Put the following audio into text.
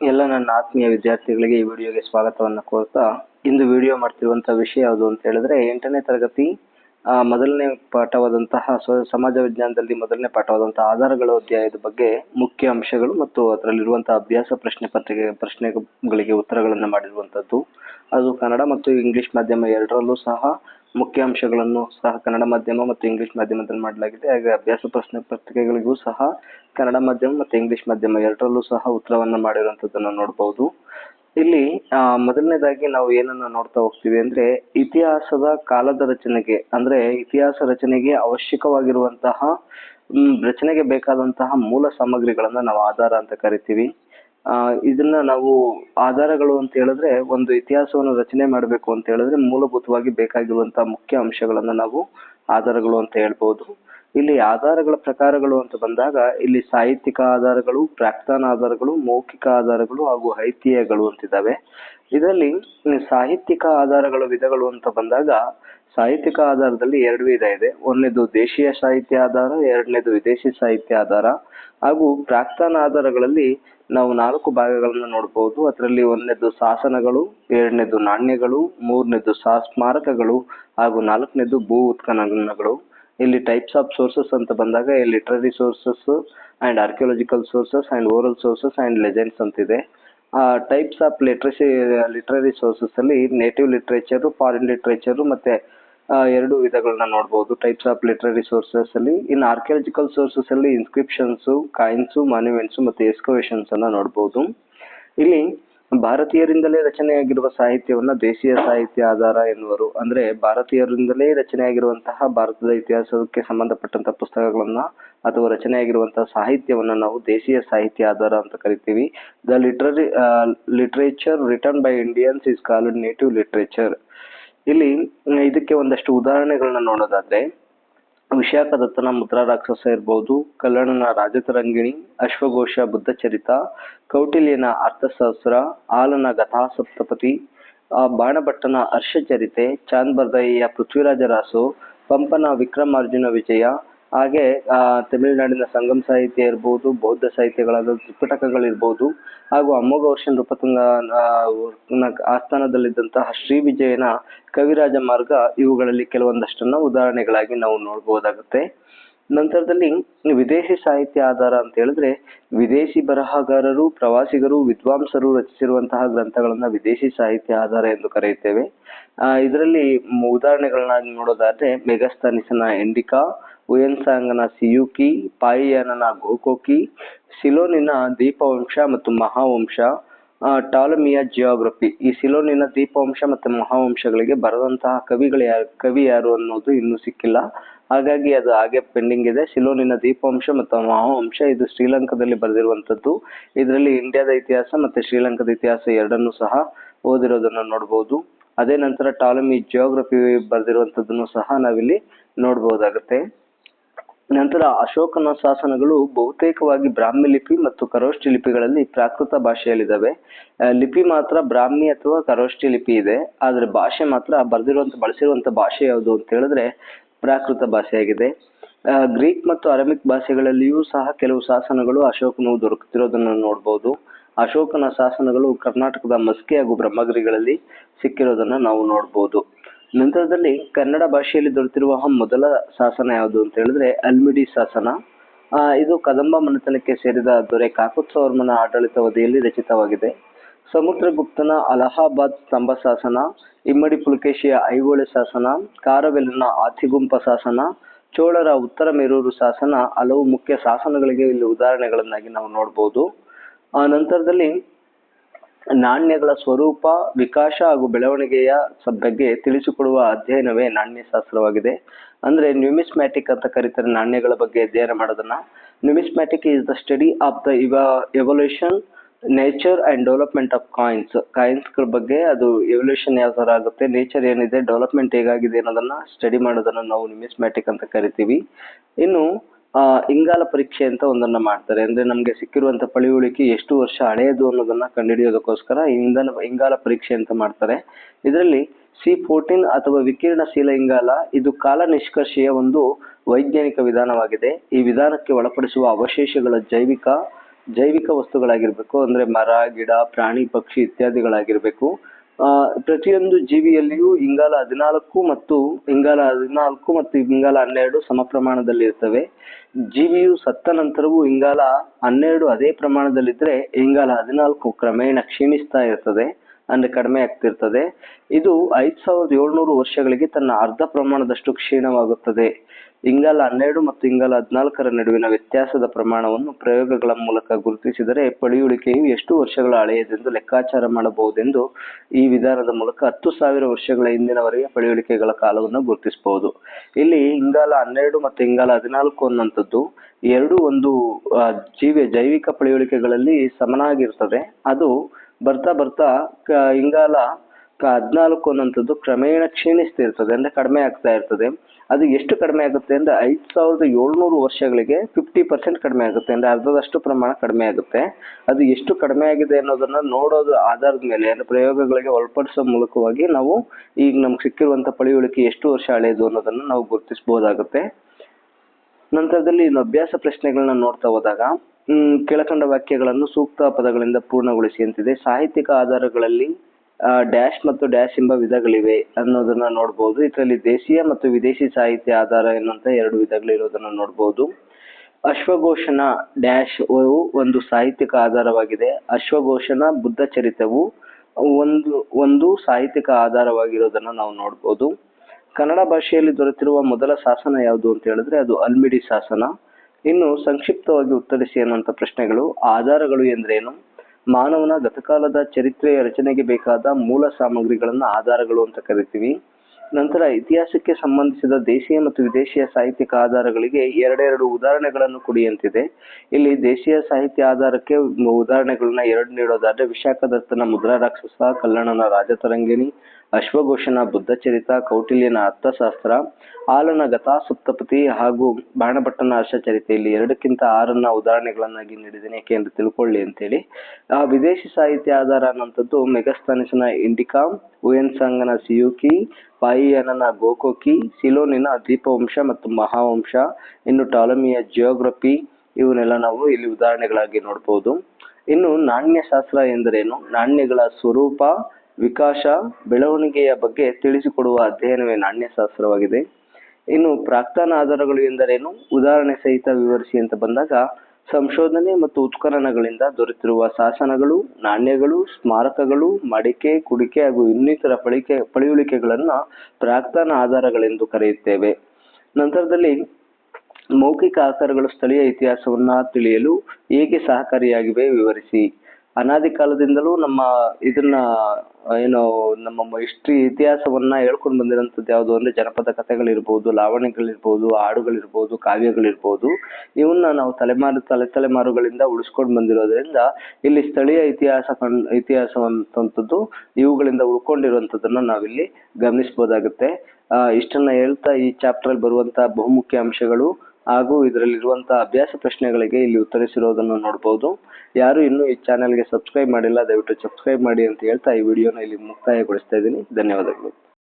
ಎಲ್ಲ ನನ್ನ ಆತ್ಮೀಯ ವಿದ್ಯಾರ್ಥಿಗಳಿಗೆ ಈ ವಿಡಿಯೋಗೆ ಸ್ವಾಗತವನ್ನು ಕೋರ್ತಾ ಇಂದು ವಿಡಿಯೋ ಮಾಡ್ತಿರುವಂತಹ ವಿಷಯ ಯಾವುದು ಅಂತ ಹೇಳಿದ್ರೆ ಎಂಟನೇ ತರಗತಿ ಮೊದಲನೇ ಪಾಠವಾದಂತಹ ಸಮಾಜ ವಿಜ್ಞಾನದಲ್ಲಿ ಮೊದಲನೇ ಪಾಠವಾದಂತಹ ಆಧಾರಗಳ ಅಧ್ಯಾಯದ ಬಗ್ಗೆ ಮುಖ್ಯ ಅಂಶಗಳು ಮತ್ತು ಅದರಲ್ಲಿರುವಂತಹ ಅಭ್ಯಾಸ ಪ್ರಶ್ನೆ ಪತ್ರಿಕೆ, ಪ್ರಶ್ನೆಗಳಿಗೆ ಉತ್ತರಗಳನ್ನು ಮಾಡಿರುವಂತದ್ದು ಅದು ಕನ್ನಡ ಮತ್ತು ಇಂಗ್ಲಿಷ್ ಮಾಧ್ಯಮ ಎರಡರಲ್ಲೂ ಸಹ ಮುಖ್ಯ ಅಂಶಗಳನ್ನು ಸಹ ಕನ್ನಡ ಮಾಧ್ಯಮ ಮತ್ತು ಇಂಗ್ಲಿಷ್ ಮಾಧ್ಯಮದಲ್ಲಿ ಮಾಡಲಾಗಿದೆ. ಹಾಗೆ ಅಭ್ಯಾಸ ಪ್ರಶ್ನೆ ಪತ್ರಿಕೆಗಳಿಗೂ ಸಹ ಕನ್ನಡ ಮಾಧ್ಯಮ ಮತ್ತು ಇಂಗ್ಲಿಷ್ ಮಾಧ್ಯಮ ಎರಡರಲ್ಲೂ ಸಹ ಉತ್ತರವನ್ನು ಮಾಡಿರುವಂಥದ್ದನ್ನು ನೋಡಬಹುದು ಇಲ್ಲಿ ಮೊದಲನೇದಾಗಿ ನಾವು ಏನನ್ನ ನೋಡ್ತಾ ಹೋಗ್ತೀವಿ ಅಂದ್ರೆ ಇತಿಹಾಸದ ಕಾಲದ ರಚನೆಗೆ, ಅಂದ್ರೆ ಇತಿಹಾಸ ರಚನೆಗೆ ಅವಶ್ಯಕವಾಗಿರುವಂತಹ ರಚನೆಗೆ ಬೇಕಾದಂತಹ ಮೂಲ ಸಾಮಗ್ರಿಗಳನ್ನ ನಾವು ಆಧಾರ ಅಂತ ಕರಿತೀವಿ. ಇದನ್ನ ನಾವು ಆಧಾರಗಳು ಅಂತ ಹೇಳಿದ್ರೆ ಒಂದು ಇತಿಹಾಸವನ್ನು ರಚನೆ ಮಾಡಬೇಕು ಅಂತ ಹೇಳಿದ್ರೆ ಮೂಲಭೂತವಾಗಿ ಬೇಕಾಗಿರುವಂತಹ ಮುಖ್ಯ ಅಂಶಗಳನ್ನ ನಾವು ಆಧಾರಗಳು ಅಂತ ಹೇಳ್ಬೋದು. ಇಲ್ಲಿ ಆಧಾರಗಳ ಪ್ರಕಾರಗಳು ಅಂತ ಬಂದಾಗ ಇಲ್ಲಿ ಸಾಹಿತ್ಯಿಕ ಆಧಾರಗಳು, ಪ್ರಾಕ್ತನ ಆಧಾರಗಳು, ಮೌಖಿಕ ಆಧಾರಗಳು ಹಾಗೂ ಐತಿಹ್ಯಗಳು ಅಂತಿದ್ದಾವೆ ಇದರಲ್ಲಿ ಸಾಹಿತ್ಯಿಕ ಆಧಾರಗಳ ವಿಧಗಳು ಅಂತ ಬಂದಾಗ ಸಾಹಿತ್ಯಿಕ ಆಧಾರದಲ್ಲಿ ಎರಡು ವಿಧ ಇದೆ. ಒಂದನೇದು ದೇಶೀಯ ಸಾಹಿತ್ಯ ಆಧಾರ, ಎರಡನೇದು ವಿದೇಶಿ ಸಾಹಿತ್ಯ ಆಧಾರ. ಹಾಗೂ ಪ್ರಾಕ್ತನ ಆಧಾರಗಳಲ್ಲಿ ನಾವು ನಾಲ್ಕು ಭಾಗಗಳನ್ನು ನೋಡಬಹುದು ಅದರಲ್ಲಿ ಒಂದನೇದು ಶಾಸನಗಳು, ಎರಡನೇದು ನಾಣ್ಯಗಳು, ಮೂರನೇದು ಸಾ- ಸ್ಮಾರಕಗಳು ಹಾಗೂ ನಾಲ್ಕನೇದು ಭೂ ಉತ್ಖನನಗಳು. ಇಲ್ಲಿ ಟೈಪ್ಸ್ ಆಫ್ ಸೋರ್ಸಸ್ ಅಂತ ಬಂದಾಗ literary sources and archaeological sources and oral sources and legends ಅಂತಿದೆ types of literacy literary sources ಅಲ್ಲಿ ನೇಟಿವ್ ಲಿಟ್ರೇಚರು ಫಾರಿನ್ ಲಿಟ್ರೇಚರು ಮತ್ತೆ ಎರಡು ವಿಧಗಳನ್ನ ನೋಡಬಹುದು ಟೈಪ್ಸ್ ಆಫ್ ಲಿಟ್ರರಿ ಸೋರ್ಸಸ್ ಅಲ್ಲಿ ಇನ್ನು ಆರ್ಕಿಯಾಲಜಿಕಲ್ ಸೋರ್ಸಸ್ ಅಲ್ಲಿ ಇನ್ಸ್ಕ್ರಿಪ್ಷನ್ಸ್ ಕಾಯಿನ್ಸ್ ಮಾನ್ಯುಮೆಂಟ್ಸ್ ಮತ್ತೆ ಎಕ್ಸ್ಕವೇಷನ್ಸ್ ಅನ್ನ ನೋಡಬಹುದು ಇಲ್ಲಿ ಭಾರತೀಯರಿಂದಲೇ ರಚನೆಯಾಗಿರುವ ಸಾಹಿತ್ಯವನ್ನ ದೇಶೀಯ ಸಾಹಿತ್ಯ ಆಧಾರ ಎನ್ನುವರು. ಅಂದ್ರೆ ಭಾರತೀಯರಿಂದಲೇ ರಚನೆಯಾಗಿರುವಂತಹ ಭಾರತದ ಇತಿಹಾಸಕ್ಕೆ ಸಂಬಂಧಪಟ್ಟಂತಹ ಪುಸ್ತಕಗಳನ್ನ ಅಥವಾ ರಚನೆಯಾಗಿರುವಂತಹ ಸಾಹಿತ್ಯವನ್ನ ನಾವು ದೇಶೀಯ ಸಾಹಿತ್ಯ ಆಧಾರ ಅಂತ ಕರಿತೀವಿ. The literary literature written by Indians is called native literature. ಇಲ್ಲಿ ಇದಕ್ಕೆ ಒಂದಷ್ಟು ಉದಾಹರಣೆಗಳನ್ನ ನೋಡೋದಾದ್ರೆ ವಿಶಾಖದತ್ತನ ಮುದ್ರಾ ರಾಕ್ಷಸ ಇರ್ಬೋದು ಕಲ್ಲಣ್ಣನ ರಾಜತರಂಗಿಣಿ ಅಶ್ವಘೋಷ ಬುದ್ಧಚರಿತ ಕೌಟಿಲ್ಯನ ಅರ್ಥಸಹಸ್ರ ಆಲನ ಗಥಾಸಪ್ತಪತಿ ಆ, ಬಾಣಭಟ್ಟನ ಹರ್ಷಚರಿತೆ ಚಾಂದ್ಬರ್ದಯ್ಯ ಪೃಥ್ವಿರಾಜ ರಾಸು ಪಂಪನ ವಿಕ್ರಮಾರ್ಜುನ ವಿಜಯ ಹಾಗೆ ಆ, ತಮಿಳುನಾಡಿನ ಸಂಗಮ್ ಸಾಹಿತ್ಯ ಇರ್ಬೋದು ಬೌದ್ಧ ಸಾಹಿತ್ಯಗಳಾದ ತ್ರಿಪಿಟಕಗಳಿರ್ಬೋದು ಹಾಗೂ ಅಮೋಘ ವರ್ಷ ನೃಪತುಂಗ ಆಸ್ಥಾನದಲ್ಲಿದ್ದಂತಹ ಶ್ರೀ ವಿಜಯನ ಕವಿರಾಜ ಮಾರ್ಗ ಇವುಗಳಲ್ಲಿ ಕೆಲವೊಂದಷ್ಟನ್ನ ಉದಾಹರಣೆಗಳಾಗಿ ನಾವು ನೋಡಬಹುದಾಗುತ್ತೆ ನಂತರದಲ್ಲಿ ವಿದೇಶಿ ಸಾಹಿತ್ಯ ಆಧಾರ ಅಂತ ಹೇಳಿದ್ರೆ ವಿದೇಶಿ ಬರಹಗಾರರು ಪ್ರವಾಸಿಗರು ವಿದ್ವಾಂಸರು ರಚಿಸಿರುವಂತಹ ಗ್ರಂಥಗಳನ್ನ ವಿದೇಶಿ ಸಾಹಿತ್ಯ ಆಧಾರ ಎಂದು ಕರೆಯುತ್ತೇವೆ. ಇದರಲ್ಲಿ ಉದಾಹರಣೆಗಳನ್ನಾಗಿ ಉದಾಹರಣೆಗಳನ್ನ ನೋಡೋದಾದ್ರೆ ಮೆಗಸ್ತನಿಸನ ಎಂಡಿಕಾ ಉಯನ್ಸಾಂಗನ ಸಿಯುಕಿ, ಪಾಯಿಯಾನನ ಗೋಕೋಕಿ, ಸಿಲೋನಿನ ದೀಪವಂಶ ಮತ್ತು ಮಹಾವಂಶ ಟಾಲಮಿಯ ಜಿಯೋಗ್ರಫಿ. ಈ ಸಿಲೋನಿನ ದೀಪವಂಶ ಮತ್ತು ಮಹಾವಂಶಗಳಿಗೆ ಬರೆದಂತಹ ಕವಿಗಳು ಯಾರು, ಕವಿ ಯಾರು ಅನ್ನೋದು ಇನ್ನೂ ಸಿಕ್ಕಿಲ್ಲ. ಹಾಗಾಗಿ ಅದು ಹಾಗೆ ಪೆಂಡಿಂಗ್ ಇದೆ. ಸಿಲೋನಿನ ದೀಪವಂಶ ಮತ್ತು ಮಹಾವಂಶ, ಇದು ಶ್ರೀಲಂಕಾದಲ್ಲಿ ಬರೆದಿರುವಂಥದ್ದು. ಇದರಲ್ಲಿ ಇಂಡಿಯಾದ ಇತಿಹಾಸ ಮತ್ತು ಶ್ರೀಲಂಕಾದ ಇತಿಹಾಸ ಎರಡನ್ನೂ ಸಹ ಓದಿರೋದನ್ನು ನೋಡಬಹುದು ಅದೇ ನಂತರ ಟಾಲಮಿ ಜಿಯೋಗ್ರಫಿ ಬರೆದಿರುವಂಥದ್ದನ್ನು ಸಹ ನಾವಿಲ್ಲಿ ನೋಡಬಹುದಾಗುತ್ತೆ ನಂತರ ಅಶೋಕನ ಶಾಸನಗಳು ಬಹುತೇಕವಾಗಿ ಬ್ರಾಹ್ಮಿ ಲಿಪಿ ಮತ್ತು ಕರೋಷ್ಠಿ ಲಿಪಿಗಳಲ್ಲಿ ಪ್ರಾಕೃತ ಭಾಷೆಯಲ್ಲಿದ್ದಾವೆ. ಲಿಪಿ ಮಾತ್ರ ಬ್ರಾಹ್ಮಿ ಅಥವಾ ಕರೋಷ್ಠಿ ಲಿಪಿ ಇದೆ. ಆದರೆ ಭಾಷೆ ಮಾತ್ರ ಬರೆದಿರುವಂತ, ಬಳಸಿರುವಂತ ಭಾಷೆ ಯಾವುದು ಅಂತ ಹೇಳಿದ್ರೆ ಪ್ರಾಕೃತ ಭಾಷೆಯಾಗಿದೆ. ಗ್ರೀಕ್ ಮತ್ತು ಅರಮಿಕ್ ಭಾಷೆಗಳಲ್ಲಿಯೂ ಸಹ ಕೆಲವು ಶಾಸನಗಳು ಅಶೋಕನು ದೊರಕುತ್ತಿರೋದನ್ನು ನೋಡಬಹುದು ಅಶೋಕನ ಶಾಸನಗಳು ಕರ್ನಾಟಕದ ಮಸ್ಕಿ ಹಾಗೂ ಬ್ರಹ್ಮಗಿರಿಗಳಲ್ಲಿ ಸಿಕ್ಕಿರೋದನ್ನ ನಾವು ನೋಡಬಹುದು ನಂತರದಲ್ಲಿ ಕನ್ನಡ ಭಾಷೆಯಲ್ಲಿ ದೊರೆತಿರುವ ಮೊದಲ ಶಾಸನ ಯಾವುದು ಅಂತ ಹೇಳಿದ್ರೆ ಅಲ್ಮಿಡಿ ಶಾಸನ. ಇದು ಕದಂಬ ಮನೆತನಕ್ಕೆ ಸೇರಿದ ದೊರೆ ಕಾಕುತ್ಸವರ್ಮನ ಆಡಳಿತಾವಧಿಯಲ್ಲಿ ರಚಿತವಾಗಿದೆ. ಸಮುದ್ರಗುಪ್ತನ ಅಲಹಾಬಾದ್ ಸ್ತಂಭ ಶಾಸನ, ಇಮ್ಮಡಿ ಪುಲಕೇಶಿಯ ಐಹೊಳೆ ಶಾಸನ, ಕಾರವೆಲಿನ ಆತಿಗುಂಪ ಶಾಸನ, ಚೋಳರ ಉತ್ತರ ಮೇರೂರು ಶಾಸನ, ಹಲವು ಮುಖ್ಯ ಶಾಸನಗಳಿಗೆ ಇಲ್ಲಿ ಉದಾಹರಣೆಗಳನ್ನಾಗಿ ನಾವು ನೋಡಬಹುದು ಆ, ನಂತರದಲ್ಲಿ ನಾಣ್ಯಗಳ ಸ್ವರೂಪ, ವಿಕಾಸ ಹಾಗೂ ಬೆಳವಣಿಗೆಯ ಬಗ್ಗೆ ತಿಳಿಸಿಕೊಡುವ ಅಧ್ಯಯನವೇ ನಾಣ್ಯಶಾಸ್ತ್ರವಾಗಿದೆ. ಅಂದ್ರೆ ನ್ಯೂಮಿಸ್ಮ್ಯಾಟಿಕ್ ಅಂತ ಕರೀತಾರೆ ನಾಣ್ಯಗಳ ಬಗ್ಗೆ ಅಧ್ಯಯನ ಮಾಡೋದನ್ನ. Numismatic is the study of the ಇವ evolution nature and development of coins coins ಬಗ್ಗೆ ಅದು ಎವಲ್ಯೂಷನ್ ಯಾವ ತರ ಆಗುತ್ತೆ ನೇಚರ್ ಏನಿದೆ ಡೆವಲಪ್ಮೆಂಟ್ ಹೇಗಾಗಿದೆ ಅನ್ನೋದನ್ನ ಸ್ಟಡಿ ಮಾಡೋದನ್ನ ನಾವು ನ್ಯೂಮಿಸ್ಮ್ಯಾಟಿಕ್ ಅಂತ ಕರಿತೀವಿ. ಇನ್ನು ಇಂಗಾಲ ಪರೀಕ್ಷೆ ಅಂತ ಒಂದನ್ನ ಮಾಡ್ತಾರೆ. ಅಂದ್ರೆ ನಮ್ಗೆ ಸಿಕ್ಕಿರುವಂತ ಪಳಿಯುಳಿಕೆ ಎಷ್ಟು ವರ್ಷ ಹಳೆಯದು ಅನ್ನೋದನ್ನ ಕಂಡುಹಿಡಿಯೋದಕ್ಕೋಸ್ಕರ ಇಂಧನ, ಇಂಗಾಲ ಪರೀಕ್ಷೆ ಅಂತ ಮಾಡ್ತಾರೆ. ಇದರಲ್ಲಿ ಸಿ ಫೋರ್ಟೀನ್ ಅಥವಾ ವಿಕಿರಣಶೀಲ ಇಂಗಾಲ, ಇದು ಕಾಲ ನಿಷ್ಕರ್ಷೆಯ ಒಂದು ವೈಜ್ಞಾನಿಕ ವಿಧಾನವಾಗಿದೆ. ಈ ವಿಧಾನಕ್ಕೆ ಒಳಪಡಿಸುವ ಅವಶೇಷಗಳ ಜೈವಿಕ ಜೈವಿಕ ವಸ್ತುಗಳಾಗಿರ್ಬೇಕು. ಅಂದ್ರೆ ಮರ, ಗಿಡ, ಪ್ರಾಣಿ, ಪಕ್ಷಿ ಇತ್ಯಾದಿಗಳಾಗಿರ್ಬೇಕು. ಆ ಪ್ರತಿಯೊಂದು ಜೀವಿಯಲ್ಲಿಯೂ ಇಂಗಾಲ ಹದಿನಾಲ್ಕು ಮತ್ತು ಇಂಗಾಲ ಹದಿನಾಲ್ಕು ಮತ್ತು ಇಂಗಾಲ ಹನ್ನೆರಡು ಸಮ ಪ್ರಮಾಣದಲ್ಲಿ ಇರ್ತವೆ. ಜೀವಿಯು ಸತ್ತ ನಂತರವೂ ಇಂಗಾಲ ಹನ್ನೆರಡು ಅದೇ ಪ್ರಮಾಣದಲ್ಲಿದ್ರೆ ಇಂಗಾಲ ಹದಿನಾಲ್ಕು ಕ್ರಮೇಣ ಕ್ಷೀಣಿಸ್ತಾ ಇರ್ತದೆ. ಅಂದ್ರೆ ಕಡಿಮೆ ಆಗ್ತಿರ್ತದೆ. ಇದು ಐದ್ ಸಾವಿರದ ಏಳ್ನೂರು ವರ್ಷಗಳಿಗೆ ತನ್ನ ಅರ್ಧ ಪ್ರಮಾಣದಷ್ಟು ಕ್ಷೀಣವಾಗುತ್ತದೆ. ಇಂಗಾಲ ಹನ್ನೆರಡು ಮತ್ತು ಇಂಗಾಲ ಹದಿನಾಲ್ಕರ ನಡುವಿನ ವ್ಯತ್ಯಾಸದ ಪ್ರಮಾಣವನ್ನು ಪ್ರಯೋಗಗಳ ಮೂಲಕ ಗುರುತಿಸಿದರೆ ಪಳೆಯುಳಿಕೆಯು ಎಷ್ಟು ವರ್ಷಗಳ ಹಳೆಯದೆಂದು ಲೆಕ್ಕಾಚಾರ ಮಾಡಬಹುದೆಂದು ಈ ವಿಧಾನದ ಮೂಲಕ ಹತ್ತು ಸಾವಿರ ವರ್ಷಗಳ ಹಿಂದಿನವರೆಗೆ ಪಳೆಯುಳಿಕೆಗಳ ಕಾಲವನ್ನು ಗುರುತಿಸಬಹುದು. ಇಲ್ಲಿ ಇಂಗಾಲ ಹನ್ನೆರಡು ಮತ್ತು ಇಂಗಾಲ ಹದಿನಾಲ್ಕು ಅನ್ನುವಂಥದ್ದು ಎರಡು ಒಂದು ಜೀವಿಯ ಜೀವಿ ಜೈವಿಕ ಪಳೆಯುಳಿಕೆಗಳಲ್ಲಿ ಸಮನಾಗಿರ್ತದೆ. ಅದು ಬರ್ತಾ ಬರ್ತಾ ಕ- ಇಂಗಾಲ ಕ- ಹದಿನಾಲ್ಕು ಅನ್ನೋಂಥದ್ದು ಕ್ರಮೇಣ ಕ್ಷೀಣಿಸ್ತಾ ಇರ್ತದೆ, ಅಂದರೆ ಕಡಿಮೆ ಆಗ್ತಾ ಇರ್ತದೆ. ಅದು ಎಷ್ಟು ಕಡಿಮೆ ಆಗುತ್ತೆ ಅಂದರೆ ಐದು ಸಾವಿರದ ಏಳ್ನೂರು ವರ್ಷಗಳಿಗೆ ಫಿಫ್ಟಿ ಪರ್ಸೆಂಟ್ ಕಡಿಮೆ ಆಗುತ್ತೆ, ಅಂದರೆ ಅರ್ಧದಷ್ಟು ಪ್ರಮಾಣ ಕಡಿಮೆ ಆಗುತ್ತೆ. ಅದು ಎಷ್ಟು ಕಡಿಮೆ ಆಗಿದೆ ಅನ್ನೋದನ್ನು ನೋಡೋದು ಆಧಾರದ ಮೇಲೆ, ಅಂದರೆ ಪ್ರಯೋಗಗಳಿಗೆ ಒಳಪಡಿಸೋ ಮೂಲಕವಾಗಿ ನಾವು ಈಗ ನಮ್ಗೆ ಸಿಕ್ಕಿರುವಂಥ ಪಳೆಯುಳಿಕೆ ಎಷ್ಟು ವರ್ಷ ಹಳೆಯದು ಅನ್ನೋದನ್ನು ನಾವು ಗುರುತಿಸಬಹುದಾಗುತ್ತೆ ನಂತರದಲ್ಲಿ ಇನ್ನು ಅಭ್ಯಾಸ ಪ್ರಶ್ನೆಗಳನ್ನ ನೋಡ್ತಾ ಹೋದಾಗ ಕೆಳಕಂಡ ವಾಕ್ಯಗಳನ್ನು ಸೂಕ್ತ ಪದಗಳಿಂದ ಪೂರ್ಣಗೊಳಿಸಿ ಅಂತಿದೆ. ಸಾಹಿತ್ಯಿಕ ಆಧಾರಗಳಲ್ಲಿ ಡ್ಯಾಶ್ ಮತ್ತು ಡ್ಯಾಶ್ ಎಂಬ ವಿಧಗಳಿವೆ ಅನ್ನೋದನ್ನ ನೋಡ್ಬೋದು. ಇದರಲ್ಲಿ ದೇಶೀಯ ಮತ್ತು ವಿದೇಶಿ ಸಾಹಿತ್ಯ ಆಧಾರ ಎನ್ನುವಂತ ಎರಡು ವಿಧಗಳಿರೋದನ್ನ ನೋಡ್ಬೋದು. ಅಶ್ವಘೋಷಣ ಡ್ಯಾಶ್ ಒಂದು ಸಾಹಿತ್ಯಿಕ ಆಧಾರವಾಗಿದೆ. ಅಶ್ವಘೋಷಣ ಬುದ್ಧ ಚರಿತವು ಒಂದು ಒಂದು ಸಾಹಿತ್ಯಿಕ ಆಧಾರವಾಗಿರೋದನ್ನ ನಾವು ನೋಡಬಹುದು ಕನ್ನಡ ಭಾಷೆಯಲ್ಲಿ ದೊರೆತಿರುವ ಮೊದಲ ಶಾಸನ ಯಾವುದು ಅಂತ ಹೇಳಿದ್ರೆ ಅದು ಅಲ್ಮಿಡಿ ಶಾಸನ. ಇನ್ನು ಸಂಕ್ಷಿಪ್ತವಾಗಿ ಉತ್ತರಿಸಿ ಅನ್ನುವಂಥ ಪ್ರಶ್ನೆಗಳು, ಆಧಾರಗಳು ಎಂದ್ರೇನು? ಮಾನವನ ಗತಕಾಲದ ಚರಿತ್ರೆಯ ರಚನೆಗೆ ಬೇಕಾದ ಮೂಲ ಸಾಮಗ್ರಿಗಳನ್ನ ಆಧಾರಗಳು ಅಂತ ಕರಿತೀವಿ. ನಂತರ ಇತಿಹಾಸಕ್ಕೆ ಸಂಬಂಧಿಸಿದ ದೇಶೀಯ ಮತ್ತು ವಿದೇಶಿಯ ಸಾಹಿತ್ಯಕ ಆಧಾರಗಳಿಗೆ ಎರಡೆರಡು ಉದಾಹರಣೆಗಳನ್ನು ಕೊಡಿ ಅಂತಿದೆ. ಇಲ್ಲಿ ದೇಶೀಯ ಸಾಹಿತ್ಯ ಆಧಾರಕ್ಕೆ ಉದಾಹರಣೆಗಳನ್ನ ಎರಡು ನೀಡೋದಾದ್ರೆ ವಿಶಾಖದತ್ತನ ಮುದ್ರಾ ರಾಕ್ಷಸ ಕಲ್ಲಣನ ರಾಜತರಂಗಿಣಿ, ಅಶ್ವಘೋಷನ ಬುದ್ಧ ಚರಿತ ಕೌಟಿಲ್ಯನ ಅರ್ಥಶಾಸ್ತ್ರ, ಆಲನ ಗತಾ ಸಪ್ತಪತಿ ಹಾಗೂ ಬಾಣಭಟ್ಟನ ಹರ್ಷಚರಿತೆ ಇಲ್ಲಿ ಎರಡಕ್ಕಿಂತ ಆರನ್ನ ಉದಾಹರಣೆಗಳನ್ನಾಗಿ ನೀಡಿದ್ದೇನೆ. ಯಾಕೆ ಎಂದು ತಿಳ್ಕೊಳ್ಳಿ ಅಂತೇಳಿ. ಆ ವಿದೇಶಿ ಸಾಹಿತ್ಯ ಆಧಾರ ಅನ್ನೋಂಥದ್ದು ಮೆಗಸ್ತಾನಿಸನ ಇಂಡಿಕಾ ಸಾಂಗನ ಸಿಯುಕಿ ಪಾಯಿಯನನ ಗೋಕೋಕಿ, ಸಿಲೋನಿನ ದೀಪವಂಶ ಮತ್ತು ಮಹಾವಂಶ, ಇನ್ನು ಟಾಲಮಿಯ ಜಿಯೋಗ್ರಫಿ, ಇವನ್ನೆಲ್ಲ ನಾವು ಇಲ್ಲಿ ಉದಾಹರಣೆಗಳಾಗಿ ನೋಡ್ಬೋದು. ಇನ್ನು ನಾಣ್ಯಶಾಸ್ತ್ರ ಎಂದರೇನು? ನಾಣ್ಯಗಳ ಸ್ವರೂಪ, ವಿಕಾಸ, ಬೆಳವಣಿಗೆಯ ಬಗ್ಗೆ ತಿಳಿಸಿಕೊಡುವ ಅಧ್ಯಯನವೇ ನಾಣ್ಯಶಾಸ್ತ್ರವಾಗಿದೆ. ಇನ್ನು ಪ್ರಾಕ್ತನ ಆಧಾರಗಳು ಎಂದರೇನು? ಉದಾಹರಣೆ ಸಹಿತ ವಿವರಿಸಿ ಅಂತ ಬಂದಾಗ ಸಂಶೋಧನೆ ಮತ್ತು ಉತ್ಖನನಗಳಿಂದ ದೊರೆತಿರುವ ಶಾಸನಗಳು, ನಾಣ್ಯಗಳು, ಸ್ಮಾರಕಗಳು, ಮಡಿಕೆ, ಕುಡಿಕೆ ಹಾಗೂ ಇನ್ನಿತರ ಪಳಿಕೆ, ಪಳಿಯುಳಿಕೆಗಳನ್ನು ಪ್ರಾಕ್ತನ ಆಧಾರಗಳೆಂದು ಕರೆಯುತ್ತೇವೆ. ನಂತರದಲ್ಲಿ ಮೌಖಿಕ ಆಕಾರಗಳು ಸ್ಥಳೀಯ ಇತಿಹಾಸವನ್ನ ತಿಳಿಯಲು ಹೇಗೆ ಸಹಕಾರಿಯಾಗಿವೆ ವಿವರಿಸಿ. ಅನಾದಿ ಕಾಲದಿಂದಲೂ ನಮ್ಮ ಇದನ್ನ ಏನು, ನಮ್ಮ ಹಿಸ್ಟ್ರಿ ಇತಿಹಾಸವನ್ನ ಹೇಳ್ಕೊಂಡು ಬಂದಿರೋಂಥದ್ದು ಯಾವುದು ಅಂದ್ರೆ ಜನಪದ ಕಥೆಗಳಿರ್ಬೋದು ಲಾವಣಿಗಳಿರ್ಬೋದು ಹಾಡುಗಳಿರ್ಬೋದು, ಕಾವ್ಯಗಳಿರ್ಬೋದು, ಇವನ್ನ ನಾವು ತಲೆಮಾರು, ತಲೆ, ತಲೆಮಾರುಗಳಿಂದ ಉಳಿಸ್ಕೊಂಡು ಬಂದಿರೋದ್ರಿಂದ ಇಲ್ಲಿ ಸ್ಥಳೀಯ ಇತಿಹಾಸ ಕಂಡ್ ಇತಿಹಾಸವಂತದ್ದು ಇವುಗಳಿಂದ ಉಳ್ಕೊಂಡಿರುವಂತದನ್ನ ನಾವಿಲ್ಲಿ ಗಮನಿಸಬಹುದಾಗುತ್ತೆ ಆ, ಇಷ್ಟನ್ನ ಹೇಳ್ತಾ ಈ ಚಾಪ್ಟರ್ ಬರುವಂತಹ ಬಹುಮುಖ್ಯ ಅಂಶಗಳು ಹಾಗೂ ಇದರಲ್ಲಿರುವಂತಹ ಅಭ್ಯಾಸ ಪ್ರಶ್ನೆಗಳಿಗೆ ಇಲ್ಲಿ ಉತ್ತರಿಸಿರೋದನ್ನು ನೋಡಬಹುದು ಯಾರು ಇನ್ನೂ ಈ ಚಾನೆಲ್ಗೆ ಸಬ್ಸ್ಕ್ರೈಬ್ ಮಾಡಿಲ್ಲ, ದಯವಿಟ್ಟು ಸಬ್ಸ್ಕ್ರೈಬ್ ಮಾಡಿ ಅಂತ ಹೇಳ್ತಾ ಈ ವಿಡಿಯೋನ ಇಲ್ಲಿ ಮುಕ್ತಾಯಗೊಳಿಸ್ತಾ ಇದ್ದೀನಿ. ಧನ್ಯವಾದಗಳು.